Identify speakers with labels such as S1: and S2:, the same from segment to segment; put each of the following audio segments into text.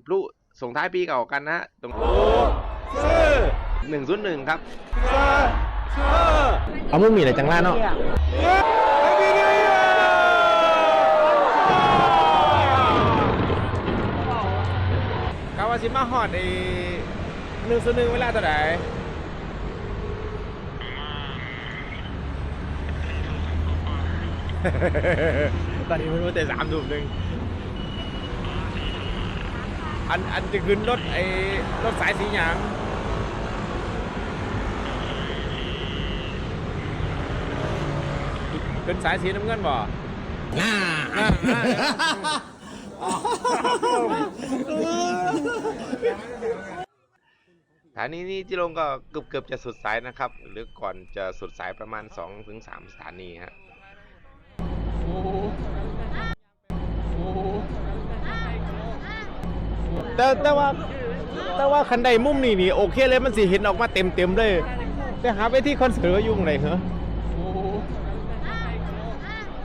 S1: ดพลุส่งท้ายปีเก่ากันนะฮะตรงหนึ่งศูนย์หนึ่งครับ
S2: เอามุมมีอะไรจังล่าเนาะ
S1: กาวาซิมาฮอดไอ้หนึ่งศูนย์หนึ่งเวลาเท่าไหร่ตอนนี้มันมาแต่สามทุ่มหนึ่ง อันอันจะขึ้นรถไอ้รถสายสีหยางขึ้นสายสีน้ำเงินบ่
S2: น่า
S1: สถานีนี้ที่ลงก็เกือบเกือบจะสุดสายนะครับ หรือก่อนจะสุดสายประมาณ 2-3ถึง3สถานีฮะ
S2: แต่แต่ว่าแต่ว่าคันใดมุมนี่นี่โอเคเลยมันสิเห็นออกมาเต็มเต็มๆเลย แต่หาไปที่คอนเสิร์ตยุ่งไหนเหรอ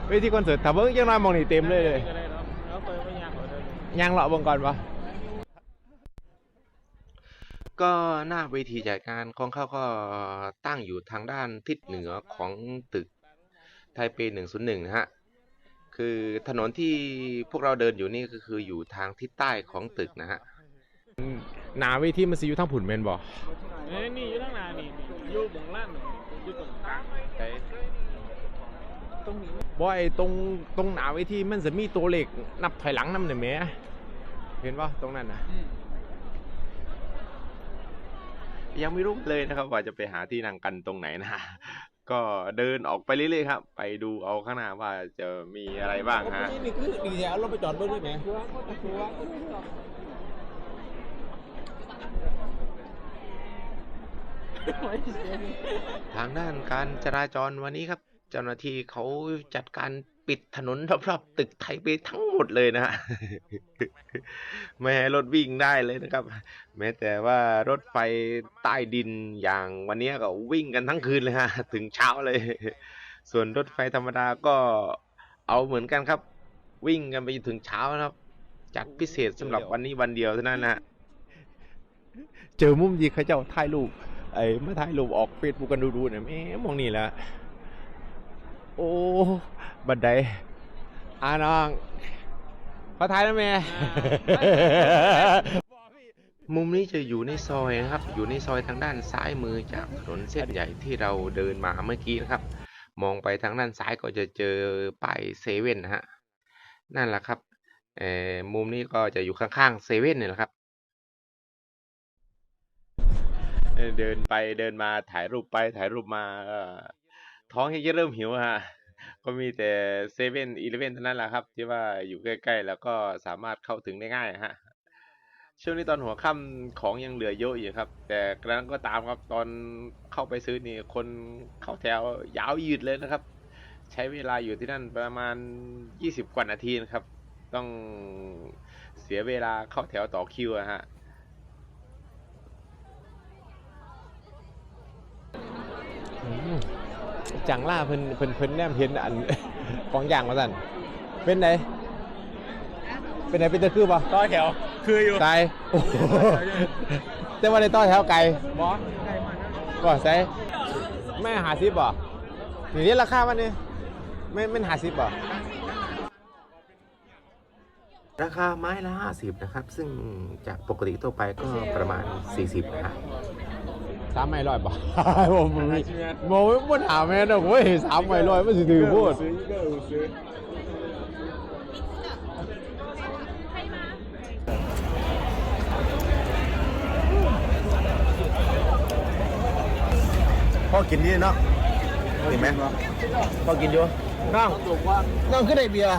S2: ไปที่คอนเสิร์ตถ้าเบิ่งยังน้อยมองนี่เต็มเลยเลยยังเลาะบงก่อนปะ
S1: ก็หน้าเวทีจัดงานของเขาก็ตั้งอยู่ทางด้านทิศเหนือของตึกไทเป101นะฮะ คือถนนที่พวกเราเดินอยู่นี่ก็คืออยู่ทางทิศใต้ของตึกนะฮะ
S2: หนาเวทีมันสิอยู่ทางผุนแม่นบ่
S3: เอ้ยนี่อยู่ทั้งหนานี่นี่อยู่บงล่างนี่อยู่ตรงกลางตรงนี้
S2: บ่ไอ้ตรงตรงหนาเวทีมันจะมีตัวเลขนับถอยหลังนำเนี่ยแหมเห็นป่ะตรงนั้นน่ะ
S1: ยังไม่รู้เลยนะครับ ว่าจะไปหาที่นั่งกันตรงไหนนะ ก็เดินออกไปเรื่อยๆครับ ไปดูเอาข้างหน้าว่าจะมีอะไรบ้างฮะ
S2: นี่คือดีแเอารถไปจอดเบิ่งด้วยแหม
S1: ทางด้านการจราจรวันนี้ครับ เจ้าหน้าที่เขาจัดการ ปิดถนนรอบๆตึกไทยไปทั้งหมดเลยนะฮะไม่ให้รถวิ่งได้เลยนะครับ แม้แต่ว่ารถไฟใต้ดินอย่างวันนี้ก็วิ่งกันทั้งคืนเลยฮะถึงเช้าเลย ส่วนรถไฟธรรมดาก็เอาเหมือนกันครับ วิ่งกันไปถึงเช้านะครับ จัดพิเศษสำหรับวันนี้วันเดียวเท่านั้นนะ
S2: เจอมุมดีเขาเจ้าถ่ายรูปไอ้มาถ่ายรูปออกเฟซบุ๊กกันดูๆเนี่ยแม่มองนี่แหละ โอ้บันไดอาน้องขอถ่ายนะแม่
S1: มุมนี้จะอยู่ในซอยนะครับ อยู่ในซอยทางด้านซ้ายมือจากถนนเส้นใหญ่ที่เราเดินมาเมื่อกี้นะครับ มองไปทางด้านซ้ายก็จะเจอป้ายเซเว่นนะฮะ นั่นแหละครับเอ่อมุมนี้ก็จะอยู่ข้างๆเซเว่นเนี่ยแหละครับเอ่อเดินไปเดินมาถ่ายรูปไปถ่ายรูปมาก็ ท้องยังเริ่มหิวฮะก็มีแต่เซเว่นอีเลเว่นเท่านั้นแหละครับ ที่ว่าอยู่ใกล้ๆ แล้วก็สามารถเข้าถึงได้ง่ายฮะช่วงนี้ตอนหัวค่ำของยังเหลือเยอะอยู่ครับ แต่กระนั้นก็ตามครับตอนเข้าไปซื้อนี่คนเข้าแถวยาวยืดเลยนะครับ ใช้เวลาอยู่ที่นั่นประมาณ 20 กว่านาทีนะครับ ต้องเสียเวลาเข้าแถวต่อคิวอะฮะ
S2: อืม จังล่าเพิ่นเพิ่นเพิ่นแนมเห็นอัน ของอย่างมาสั่นเป็นไงเป็นไงเป็นตะคือปะ
S3: ต่อแถว คืออยู่
S2: ไกลโอ้โหแต่ว่าในต้อแถวไกล
S3: บอสใกล้มากนะ
S2: ก็ใส่แม่หาซิบบ่นี่นี่ราคามันนี่ไม่ไม่หาซิบบ่
S1: ราคาไม้ละ 50 นะครับ ซึ่งจากปกติทั่วไปก็ประมาณ 40นะฮะ
S2: สามไม่ร้อยบ่ผมมันมีโมไม่บ่ถามแม่ดอกเว้ยสามไม่ร้อยมันสิถือพูด
S3: ซื้อก็ซื้อ
S2: พ่อกินนี่เนาะเห็นไหมพ่อกินอยู่น้องน้องขึ้นได้เบียร์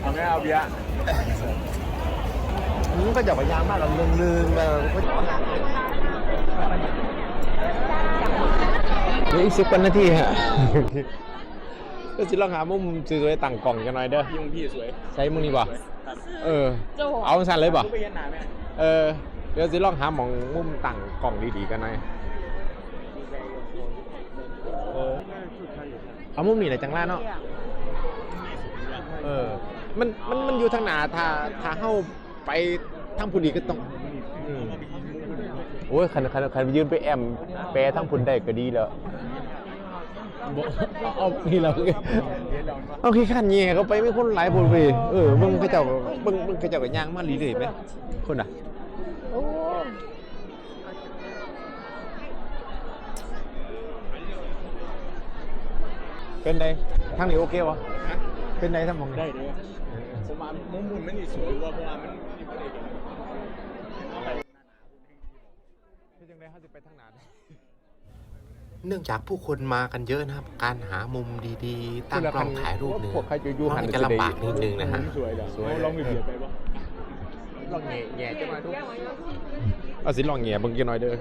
S3: เอาไม่เอาเบียร์
S2: มึงก็จะพยายามมากเราเรื่องลืมๆแบบเหลืออีกสิบกว่านาทีฮะก็สิลองหามุมซื้อไว้ตั้งกล่องกันหน่อยเด้อ
S3: ยุงพี่สวย
S2: ใช้มึงนี่บ่เออ เอาสั่นเลยบ่
S3: ไปเห็นหนาไหม
S2: เออ เดี๋ยวสิลองหาหมองมุมตั้งกล่องดีๆกันหน่อยเออเอามุมนี่แหละจังล่าเนาะ เออ มัน มัน มันอยู่ทางหน้าถ้าถ้าเฮา ไปทางพุ่นอีกก็ต้องอืมโอ้ยคันคันคันยืนไปแอมแปรทางพุ่นได้ก็ดีแล้วบ่เอานี่แล้วเอาขี้ขันแย่เขาไปมีคนหลายพุ่นไปเออมึงเขาเจ้ามึงมึงเขาเจ้าก็ย่างมาลีเลยไหมคนน่ะโอ้เป็นไดทางนี้โอเควะเป็นไดทางมอง
S3: ได้เลยผมว่ามุมมุมมันนี่สวยว่าเพราะว่ามันมีประ เด็น
S2: เป็นจังไดเขาสิไปทางไหน
S1: เนื่องจากผู้คนมากันเยอะนะครับ การหามุมดีๆ ตั้งกล้องถ่ายรูปเนี่ย
S2: พวกใครจะอยู่หัน
S1: มันจะลำบากนิดนึงนะฮะ
S3: สวยเด้อ
S2: สวย
S3: ลองไปเบียดไปบ่
S2: ลองแง่แง่จะมาทุกเอาสิลองแง่เบิ่งกันหน่อยเด้อ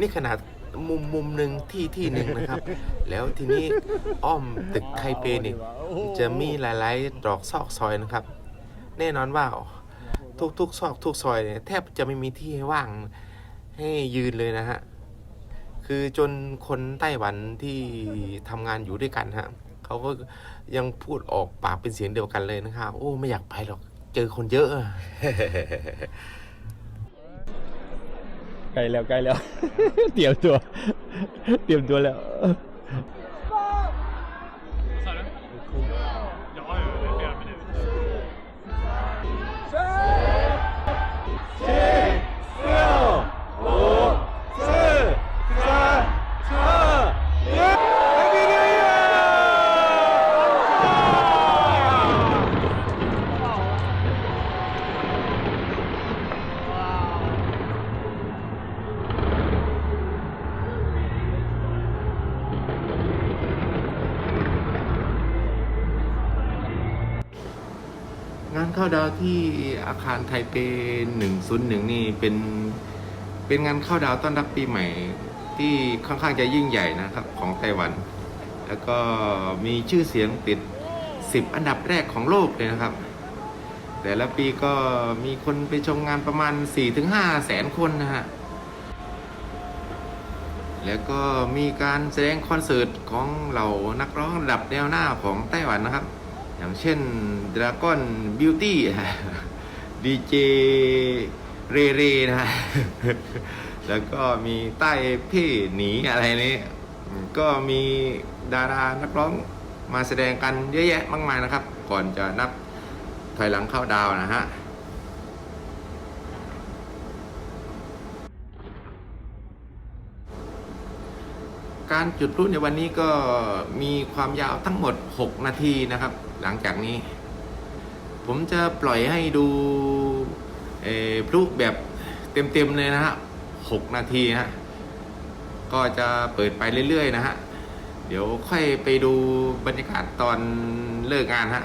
S1: นี่ขนาด มุมมุมหนึ่งที่ที่หนึ่งนะครับ แล้วทีนี้อ้อมตึกไคเปเนี่ยจะมีหลายๆตรอกซอกซอยนะครับ แน่นอนว่าทุกๆซอกทุกซอยเนี่ยแทบจะไม่มีที่ให้ว่างให้ยืนเลยนะฮะคือจนคนไต้หวันที่ทำงานอยู่ด้วยกันฮะเขาก็ยังพูดออกปากเป็นเสียงเดียวกันเลยนะครับ โอ้ ไม่อยากไปหรอก เจอคนเยอะ
S2: ใกล้แล้วใกล้แล้ว เตรียมตัว เตรียมตัวแล้ว
S1: งานเข้าดาวที่อาคารไทเป101 นี่เป็นเป็นงานเข้าดาวต้อนรับปีใหม่ ที่ค่อนข้างจะยิ่งใหญ่นะครับของไต้หวัน แล้วก็มีชื่อเสียงติด 10 อันดับแรกของโลกเลยนะครับ แต่ละปีก็มีคนไปชมงานประมาณ 4-5 แสนคนนะฮะแล้วก็มีการแสดงคอนเสิร์ตของเหล่านักร้องระดับแนวหน้าของไต้หวันนะครับ อย่างเช่น Dragon Beauty ดีเจเรเรนะฮะแล้วก็มีใต้เพ่หนีอะไรนี้ ก็มีดารานักร้องมาแสดงกันเยอะแยะมากมายนะครับ ก่อนจะนับถอยหลังเข้าดาวน์นะฮะ การจุดพลุในวันนี้ก็มีความยาวทั้งหมด 6 นาทีนะครับ หลังจากนี้ ผมจะปล่อยให้ดูเอ่อพลุแบบเต็มๆเลยนะฮะ6นาทีนะฮะก็จะเปิดไปเรื่อยๆนะฮะ เดี๋ยวค่อยไปดูบรรยากาศตอนเลิกงานฮะ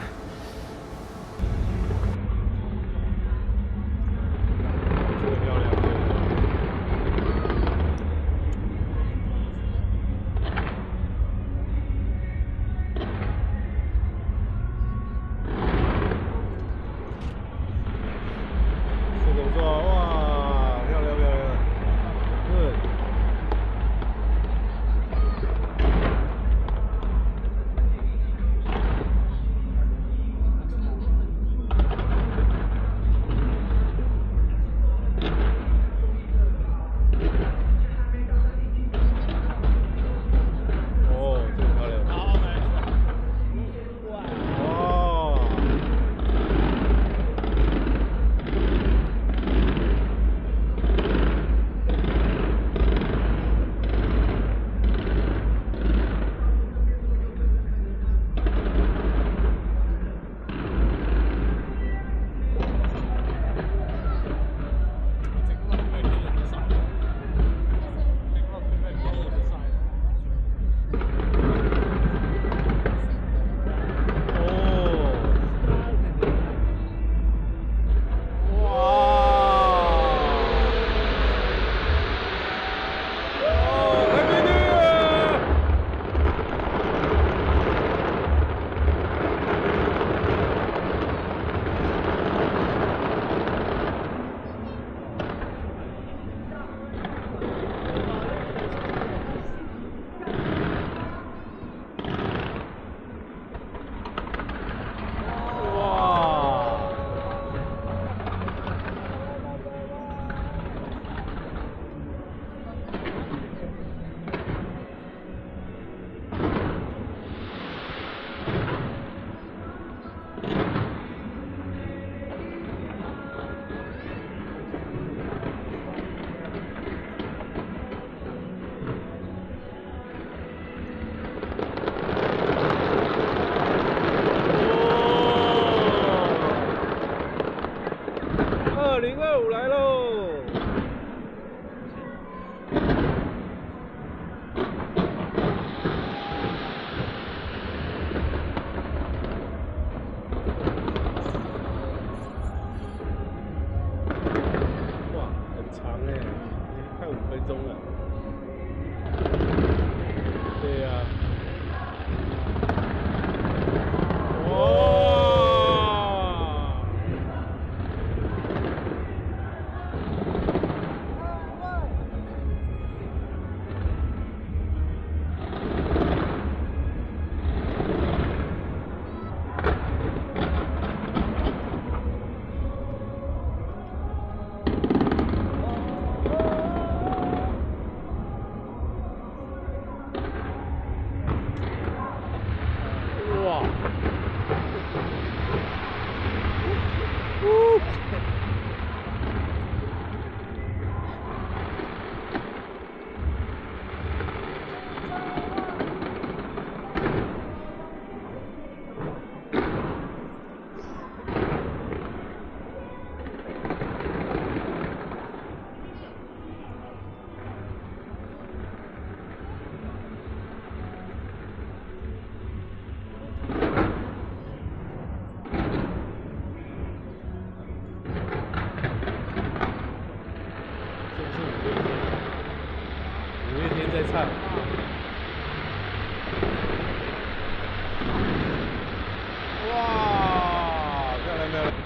S3: 长哎，快五分钟了。对呀、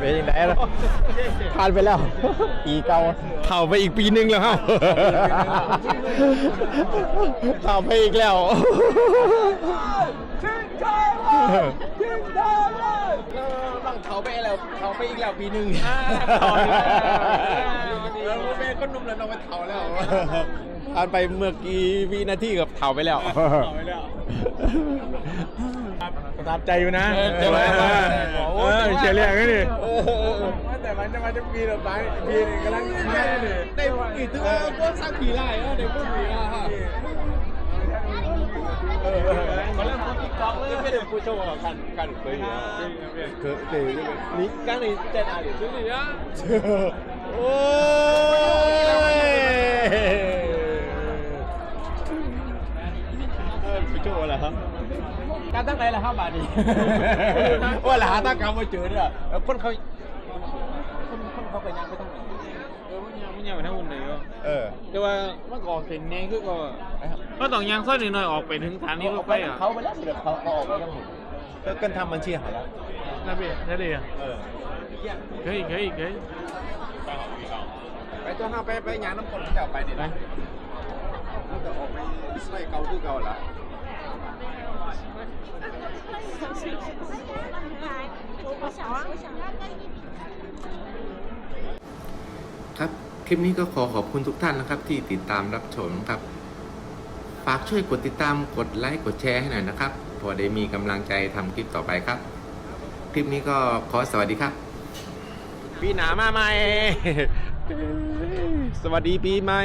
S2: เป็นยังไงล่ะผ่านไปแล้ว ปีเก่าเข่าไปอีกปีหนึงแล้วครับเข่าไปอีกแล้วต้องเข่าไปแล้วเข่าไปอีกแล้วปีหนึ่งแล้วแม่ก็นุ่มแล้วน้องไปเข่าแล้วผ่านไปเมื่อกี้วินาทีกับเข่าไปแล้ว
S3: ประทับใจอยู่นะ
S2: เออใช่ไหม
S3: เออเฉลี่ยกันดิ
S2: แต่มันจะมาจะปีละไปปีนึงกำลังมาเนี่ยได้ปีถึงก็สร้างปีไร่แล้วได้พูดปีละฮะเขาเริ่มพูดติ๊กต็อกเลยไม่ได้พูดโชว์กันกันเคยเคยเคยนี่กันนี่เจ็ดอะไรชื่อนี่ะโอ้ยไปโชว์อะไรครับ กันตั้งไหนล่ะห้าบาทดิว่าหลาตั้งกรรมมาเจอเนี่ยแล้วคนเขาคนคนเขาไปยังไปตั้งไหน
S3: เมัยังไปทั้งอุ่นเลยก็
S2: เออ
S3: แต่ว่าเมื่อก่อนเส้นแดงคือก็ก็ต้องยังซ้อยหน่อยออกไปถึงฐานีรถไฟอะ
S2: เขาไปแล้วเสร็จเขาออกไปยังหมดก็กันทำบัญชี่ยหาแล้ว
S3: นั่นเองนั่นเอง
S2: เออ
S3: เฮ้ยเฮ้ยเฮ้ย
S2: ไปตัวห้าไปไปงานน้ำคนเก่าไปดิ
S3: ไป
S2: จะออกไปใส่เก่าคือเก่าละ
S1: ครับ คลิปนี้ก็ขอขอบคุณทุกท่านนะครับ ที่ติดตามรับชมครับ ฝากช่วยกดติดตามกดไลค์กดแชร์ให้หน่อยนะครับพอได้มีกำลังใจทำคลิปต่อไปครับ คลิปนี้ก็ขอสวัสดีครับ
S2: ปีหนามาใหม่ สวัสดีปีใหม่